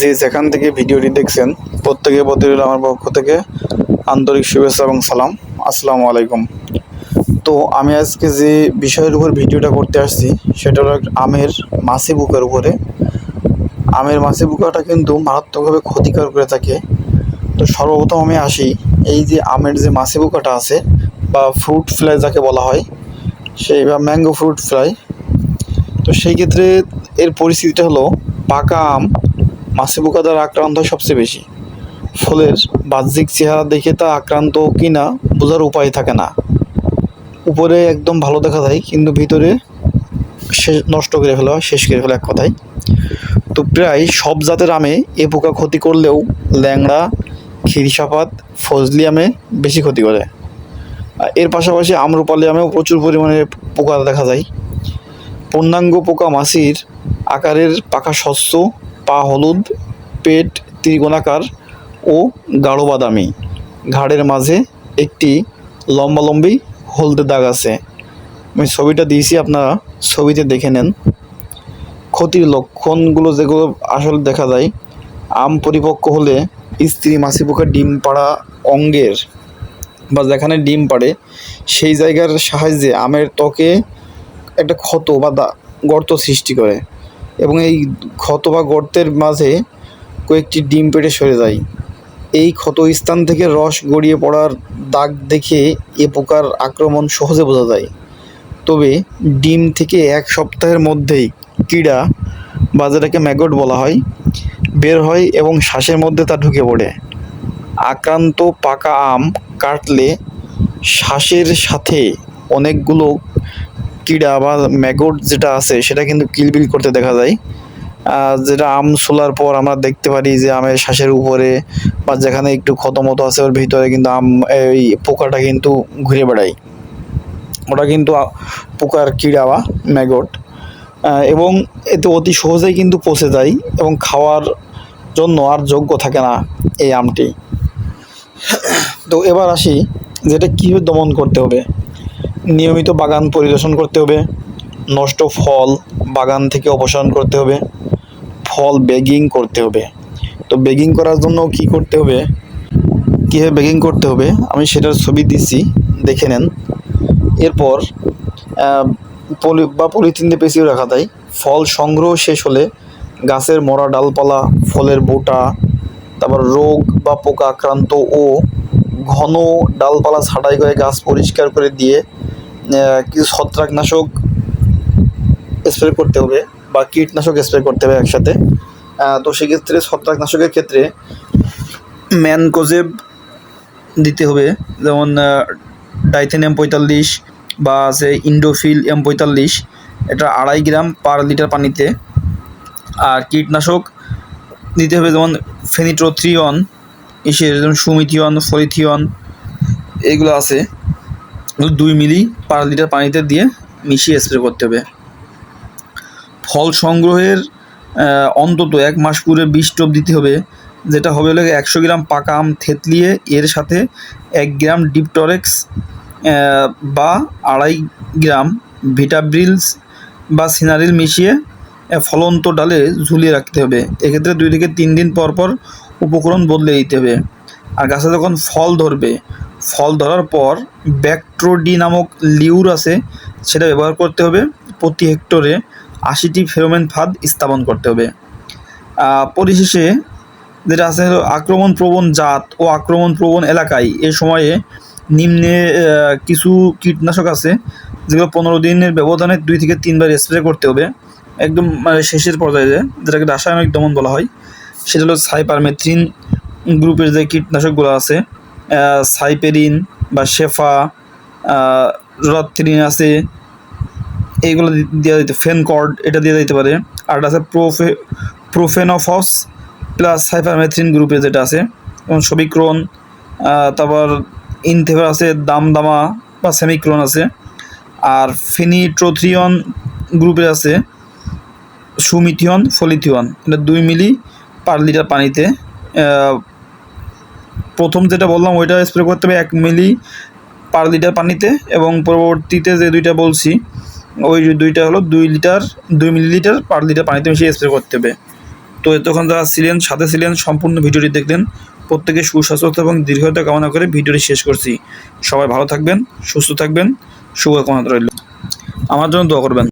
যে যেখান থেকে ভিডিওটি দেখছেন, প্রত্যেকে প্রতি আমার পক্ষ থেকে আন্তরিক শুভেচ্ছা এবং সালাম। আসসালামু আলাইকুম। তো আমি আজকে যে বিষয়ের উপর ভিডিওটা করতে আসছি, সেটা হলো আমের মাছি বুকের উপরে। আমের মাছি বুকাটা কিন্তু মারাত্মকভাবে ক্ষতিকর করে থাকে। তো সর্বপ্রথম আমি আসি, এই যে আমের যে মাছি বুকাটা আছে, বা ফ্রুট ফ্লাই যাকে বলা হয়, সেই বা ম্যাঙ্গো ফ্রুট ফ্লাই। তো সেই ক্ষেত্রে এর পরিস্থিতিটা হলো, পাকা আম মাছি পোকা দ্বারা আক্রান্ত সবচেয়ে বেশি? ফলের বাহ্যিক চেহারা দেখে তা আক্রান্ত কি না বোঝার উপায় থাকে না। উপরে একদম ভালো দেখা যায়, কিন্তু ভিতরে শেষ নষ্ট করে ফেলা শেষ করে ফেলা এক কথায়। তো প্রায় সব জাতের আমে এ পোকা ক্ষতি করলেও ল্যাংড়া, খিরিসাপাত, ফজলি আমে বেশি ক্ষতি করে। আর এর পাশাপাশি আম্রপালি আমেও প্রচুর পরিমাণে পোকা দেখা যায়। পূর্ণাঙ্গ পোকা মাছির আকারের পাকা শস্য পা হলুদ, পেট ত্রিকোণাকার ও গাঢ় বাদামি। ঘাড়ের মাঝে একটি লম্বালম্বি হলদে দাগ আছে। আমি ছবিটা দিয়েছি, আপনারা ছবিতে দেখে নেন। ক্ষতির লক্ষণগুলো যেগুলো আসলে দেখা যায়, আম পরিপক্ক হলে স্ত্রী মাছি পোকা ডিম পাড়া অঙ্গের বা যেখানে ডিম পাড়ে, সেই জায়গার সাহায্যে আমের ত্বকে একটা ক্ষত বা গর্ত সৃষ্টি করে। এবং এই ক্ষত বা গর্তের মাঝে কয়েকটি ডিম পেটে সরে যায়। এই ক্ষত স্থান থেকে রস গড়িয়ে পড়ার দাগ দেখে এ পোকার আক্রমণ সহজে বোঝা যায়। তবে ডিম থেকে এক সপ্তাহের মধ্যেই কীড়া বা যেটাকে ম্যাগট বলা হয়, বের হয় এবং শ্বাসের মধ্যে তা ঢুকে পড়ে। আক্রান্ত পাকা আম কাটলে শ্বাসের সাথে অনেকগুলো কীড়া বা ম্যাগট যেটা আছে, সেটা কিন্তু কিলবিল করতে দেখা যায়। যেটা আম সোলার পর আমরা দেখতে পারি যে আমের শ্বাসের উপরে বা যেখানে একটু ক্ষত মতো আছে, ওর ভিতরে কিন্তু আম, এই পোকাটা কিন্তু ঘুরে বেড়ায়। ওটা কিন্তু পোকার কীড়া বা ম্যাগট। এবং এতে অতি সহজেই কিন্তু পচে যায় এবং খাওয়ার জন্য আর যোগ্য থাকে না এই আমটি। তো এবার আসি, যেটা কীভাবে দমন করতে হবে। নিয়মিত বাগান পরিদর্শন করতে হবে, নষ্ট ফল বাগান থেকে অপসারণ করতে হবে, ফল বেগিং করতে হবে। তো বেগিং করার জন্য কি করতে হবে? কীভাবে বেগিং করতে হবে? আমি সেটার ছবি দিচ্ছি দেখে নেন। এরপর পলি বা পলিথিন দিয়ে পেঁচিয়ে রাখা যায় ফল সংগ্রহ শেষ হলে গাছের মরা ডালপালা, ফলের বোটা, তারপর রোগ বা পোকা আক্রান্ত ও ঘন ডালপালা ছাঁটাই করে গাছ পরিষ্কার করে দিয়ে কিছু ছত্রাকনাশক স্প্রে করতে হবে বা কীটনাশক স্প্রে করতে হবে একসাথে। তো সেক্ষেত্রে ছত্রাকনাশকের ক্ষেত্রে ম্যানকোজেব দিতে হবে, যেমন ডাইথেন এম পঁয়তাল্লিশ বা আছে ইন্ডোফিল এম পঁয়তাল্লিশ। এটা আড়াই গ্রাম পার লিটার পানিতে। আর কীটনাশক দিতে হবে, যেমন, ফেনিট্রোথ্রিয়ন এসে যেমন, সুমিথিয়ন, ফলিথিয়ন, এগুলো আছে। দুই মিলি পার লিটার পানিতে দিয়ে মিশিয়ে স্প্রে করতে হবে। ফল সংগ্রহের অন্তত এক মাস পূর্বে বীজ টোপ দিতে হবে, যেটা হবে হলো একশো গ্রাম পাকা আম থেতলিয়ে এর সাথে এক গ্রাম ডিপটরেক্স বা আড়াই গ্রাম ভিটাব্রিলস বা সিনারিল মিশিয়ে ফলন্ত ডালে ঝুলিয়ে রাখতে হবে। এক্ষেত্রে দুই থেকে তিন দিন পর পর উপকরণ বদলে দিতে হবে। আর গাছে যখন ফল ধরবে ফল ধরার পর ব্যাকট্রোডি নামক লিউর আছে, সেটা ব্যবহার করতে হবে। প্রতি হেক্টরে আশিটি ফেরোমেন ফাঁদ স্থাপন করতে হবে। পরিশেষে যেটা আছে আক্রমণ প্রবণ জাত ও আক্রমণ প্রবণ এলাকায় এ সময়ে নিম্নে কিছু কীটনাশক আছে, যেগুলো পনেরো দিনের ব্যবধানে দুই থেকে তিনবার স্প্রে করতে হবে। একদম মানে শেষের পর্যায়ে যেটাকে রাসায়নিক দমন বলা হয়, সেটা হলো সাইপারমেথ্রিন গ্রুপের যে কীটনাশকগুলো আছে সাইপেরিন বা শেফা রথ্রিন আছে এইগুলো দেওয়া দিতে ফেনকর্ড, এটা দিয়ে দিতে পারে। আর আছে প্রোফে প্রোফেনোফস প্লাস সাইফারমেথ্রিন গ্রুপে যেটা আছে যেমন সবিক্রন তারপর ইনথেভার আছে, দামদামা বা সেমিক্রন আছে। আর ফেনিট্রোথ্রিয়ন গ্রুপের আছে সুমিথিয়ন, ফলিথিয়ন। এটা দুই মিলি পার লিটার পানিতে প্রথম যেটা বললাম, ওইটা স্প্রে করতে হবে এক মিলি পার লিটার পানিতে এবং পরবর্তীতে যে দুইটা বলছি, ওই দুইটা হলো দুই লিটার, দুই মিলিলিটার পার লিটার পানিতে মিশিয়ে স্প্রে করতে হবে। তো এতক্ষণ যারা ছিলেন, সাথে ছিলেন, সম্পূর্ণ ভিডিওটি দেখলেন। প্রত্যেকে সুস্বাস্থ্য এবং দীর্ঘতা কামনা করে ভিডিওটি শেষ করছি। সবাই ভালো থাকবেন, সুস্থ থাকবেন, শুভকামনা রইল। আমার জন্য দোয়া করবেন।